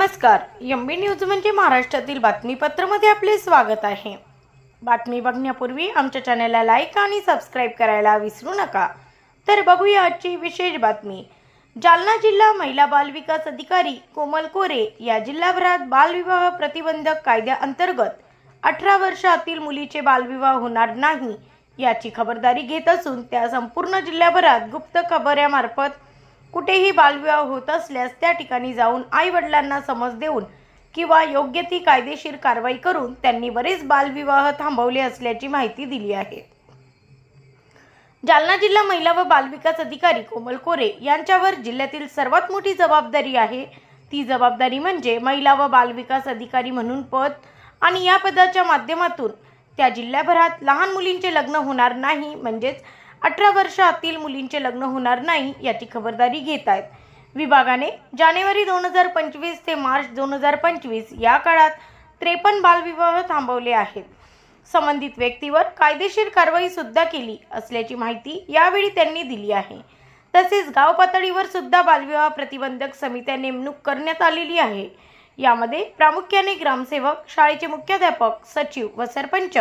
नमस्कार. M news म्हणजे महाराष्ट्रातील बातमीपत्रामध्ये आपले स्वागत आहे. बातमी बघण्यापूर्वी आमच्या चॅनलला लाईक आणि सबस्क्राईब करायला विसरू नका. तर बघूया आजची विशेष बातमी. जालना जिल्हा महिला बाल विकास अधिकारी कोमल कोरे या जिल्हाभरात बालविवाह प्रतिबंधक कायद्याअंतर्गत अठरा वर्षातील मुलीचे बालविवाह होणार नाही याची खबरदारी घेत असून त्या संपूर्ण जिल्ह्याभरात गुप्त खबऱ्यामार्फत कुठेही बालविवाह होत असल्यास त्या ठिकाणी जाऊन आई वडिलांना समज देऊन किंवा योग्य ती कायदेशीर कारवाई करून त्यांनी बरेच बालविवाह थांबवले असल्याची माहिती दिली आहे. जालना जिल्हा महिला व बालविकास अधिकारी कोमल कोरे यांच्यावर जिल्ह्यातील सर्वात मोठी जबाबदारी आहे. ती जबाबदारी म्हणजे महिला व बालविकास अधिकारी म्हणून पद आणि या पदाच्या माध्यमातून त्या जिल्ह्याभरात लहान मुलींचे लग्न होणार नाही. म्हणजेच अठरा वर्षातील मुलींचे लग्न होणार नाही याची खबरदारी घेत आहेत. विभागाने जानेवारी दोन हजार पंचवीस ते मार्च दोन हजार पंचवीस या काळात त्रेपन्न बालविवाह थांबवले आहेत. संबंधित व्यक्तीवर कायदेशीर कारवाई सुद्धा केली असल्याची माहिती यावेळी त्यांनी दिली आहे. तसेच गाव पातळीवर सुद्धा बालविवाह प्रतिबंधक समित्या नेमणूक करण्यात आलेली आहे. यामध्ये प्रामुख्याने ग्रामसेवक शाळेचे मुख्याध्यापक सचिव व सरपंच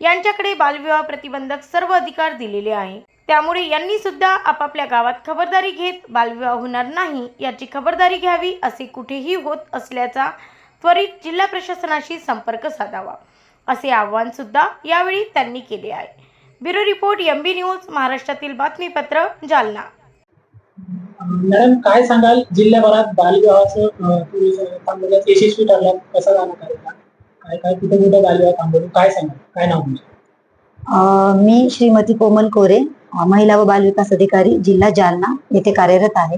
यांच्याकडे बालविवाह प्रतिबंधक सर्व अधिकार दिलेले आहे. त्यामुळे यांनी सुद्धा आपापल्या गावात खबरदारी घेत बालविवाह होणार नाही याची खबरदारी घ्यावी असे कुठेही होत असल्याचा त्वरित जिल्हा प्रशासनाशी संपर्क साधावा असे आवाहन सुद्धा यावेळी त्यांनी केले आहे. ब्युरो रिपोर्ट एमबी न्यूज महाराष्ट्रातील बातमीपत्र जालना. मॅडम काय सांगाल? जिल्ह्याभरात बालविवाहाचं यशस्वी ठरला कसा जाणार काय काय कुठे कुठे बालविवाह थांबवलं काय सांगा काय नाव तुमचं? मी श्रीमती कोमल कोरे महिला व बालविकास अधिकारी जिल्हा जालना येथे कार्यरत आहे.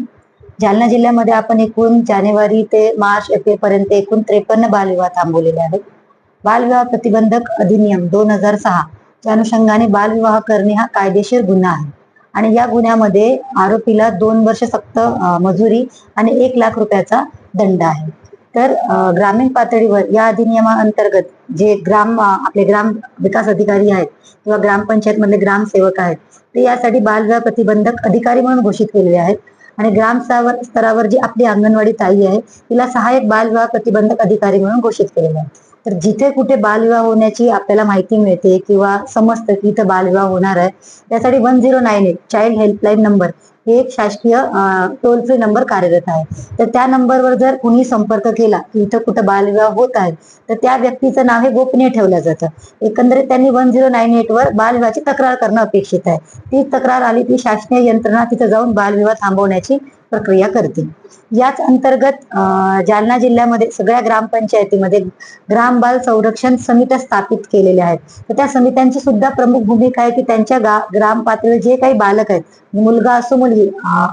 जालना जिल्ह्यामध्ये आपण एकूण जानेवारी ते मार्च एप्रिल पर्यंत एकूण त्रेपन्न बालविवाह थांबवलेले आहेत. बालविवाह प्रतिबंधक अधिनियम दोन हजार सहा च्या अनुषंगाने बालविवाह करणे हा कायदेशीर गुन्हा आहे. आणि या गुन्ह्यामध्ये आरोपीला दोन वर्ष सक्त मजुरी आणि एक लाख रुपयाचा दंड आहे. तर ग्रामीण पातळीवर या अधिनियमाअंतर्गत जे ग्राम आपले ग्राम विकास अधिकारी आहेत किंवा ग्रामपंचायत मधले ग्रामसेवक आहेत ते यासाठी बालविवाह प्रतिबंधक अधिकारी म्हणून घोषित केलेले आहेत. आणि ग्राम स्तरावर स्तरावर जी आपली अंगणवाडी ताई आहे तिला सहाय्यक बालविवाह प्रतिबंधक अधिकारी म्हणून घोषित केलेले आहे. तर जिथे कुठे बालविवाह होण्याची आपल्याला माहिती मिळते किंवा समजतं की इथं बालविवाह होणार आहे त्यासाठी one zero nine eight child helpline number हे एक शासकीय टोल फ्री नंबर कार्यरत आहे. तर त्या नंबरवर जर कुणी संपर्क केला की इथं कुठं बालविवाह होत आहे तर त्या व्यक्तीचं नाव हे गोपनीय ठेवलं जातं. एकंदरीत त्यांनी वन झिरो नाईन एट वर बालविवाहाची तक्रार करणं अपेक्षित आहे. ती तक्रार आली की शासकीय यंत्रणा तिथं जाऊन बालविवाह थांबवण्याची प्रक्रिया करते. याच अंतर्गत जालना जिल्ह्यामध्ये सगळ्या ग्रामपंचायतीमध्ये ग्राम बाल संरक्षण समित्या स्थापित केलेल्या आहेत. तर त्या समित्यांची सुद्धा प्रमुख भूमिका आहे की त्यांच्या गा ग्राम पातळीवर जे काही बालक आहेत मुलगा असो मुलगी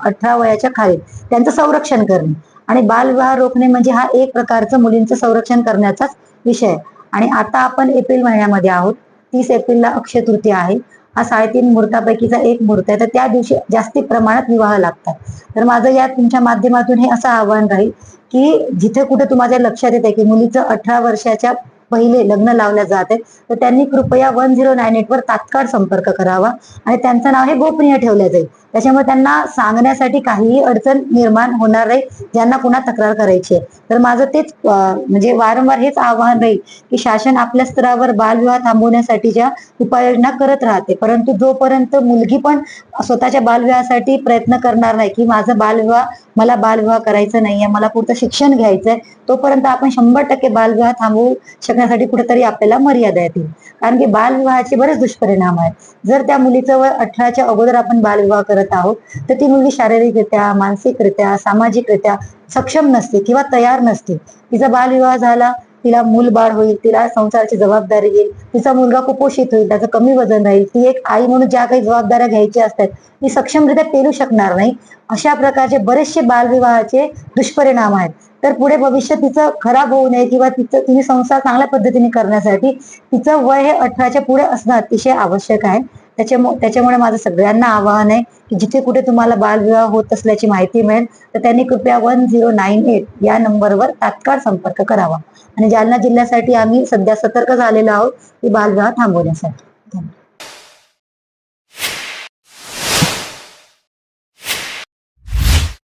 अठरा वयाच्या खाली त्यांचं संरक्षण करणे. आणि बालविवाह रोखणे म्हणजे हा एक प्रकारचं मुलींचं संरक्षण करण्याचाच विषय आहे. आणि आता आपण एप्रिल महिन्यामध्ये आहोत. तीस एप्रिलला अक्षय तृतीया आहे. हा साडेतीन मुहूर्तापैकीचा एक मुहूर्त आहे. तर त्या दिवशी जास्ती प्रमाणात विवाह लागतात. तर माझं या तुमच्या माध्यमातून हे असं आव्हान राहील की जिथे कुठे तुम्हाला लक्षात येते की मुलीचं अठरा वर्षाच्या पहिले लग्न लावल्या जात. आहेत तर त्यांनी कृपया वन झिरो नाईन एट वर तात्काळ संपर्क करावा. आणि त्यांचं नाव हे गोपनीय ठेवलं जाईल. त्याच्यामुळे त्यांना सांगण्यासाठी काहीही अडचण निर्माण होणार नाही ज्यांना पुन्हा तक्रार करायची आहे. तर माझं तेच म्हणजे वारंवार हेच आव्हान राहील की शासन आपल्या स्तरावर बालविवाह थांबवण्यासाठीच्या उपाययोजना करत राहते. परंतु जोपर्यंत मुलगी पण स्वतःच्या बालविवाहासाठी प्रयत्न करणार नाही की माझं बालविवाह मला बालविवाह करायचा नाहीये मला पुढचं शिक्षण घ्यायचंय तोपर्यंत आपण शंभर टक्के बालविवाह थांबवू शक शकण्यासाठी कुठेतरी आपल्याला मर्यादा येतील. कारण की बालविवाहाचे बरेच दुष्परिणाम आहेत. जर त्या मुलीचं वय अठराच्या अगोदर आपण बालविवाह करत आहोत तर ती मुलगी शारीरिकरित्या मानसिकरित्या सामाजिकरित्या सक्षम नसते किंवा तयार नसते. तिचा बालविवाह झाला तिला मूल बाळ होईल तिला संसाराची जबाबदारी येईल तिचा मुलगा कुपोषित होईल त्याचं कमी वजन राहील ती एक आई म्हणून ज्या काही जबाबदाऱ्या घ्यायच्या असतात ती सक्षमरित्या पेलू शकणार नाही. अशा प्रकारचे बरेचसे बालविवाहाचे दुष्परिणाम आहेत. तर पुढे भविष्य तिचं खराब होऊ नये किंवा तिचं तिने संसार चांगल्या पद्धतीने करण्यासाठी तिचं वय हे अठराच्या पुढे असणं अतिशय आवश्यक आहे. त्याच्यामुळे त्याच्यामुळे माझं सगळ्यांना आवाहन आहे की जिथे कुठे तुम्हाला बालविवाह होत असल्याची माहिती मिळेल तर त्यांनी कृपया वन झिरो नाईन एट या नंबरवर तात्काळ संपर्क करावा. आणि जालना जिल्ह्यासाठी आम्ही सध्या सतर्क झालेलो आहोत की बालविवाह थांबवण्यासाठी. धन्यवाद.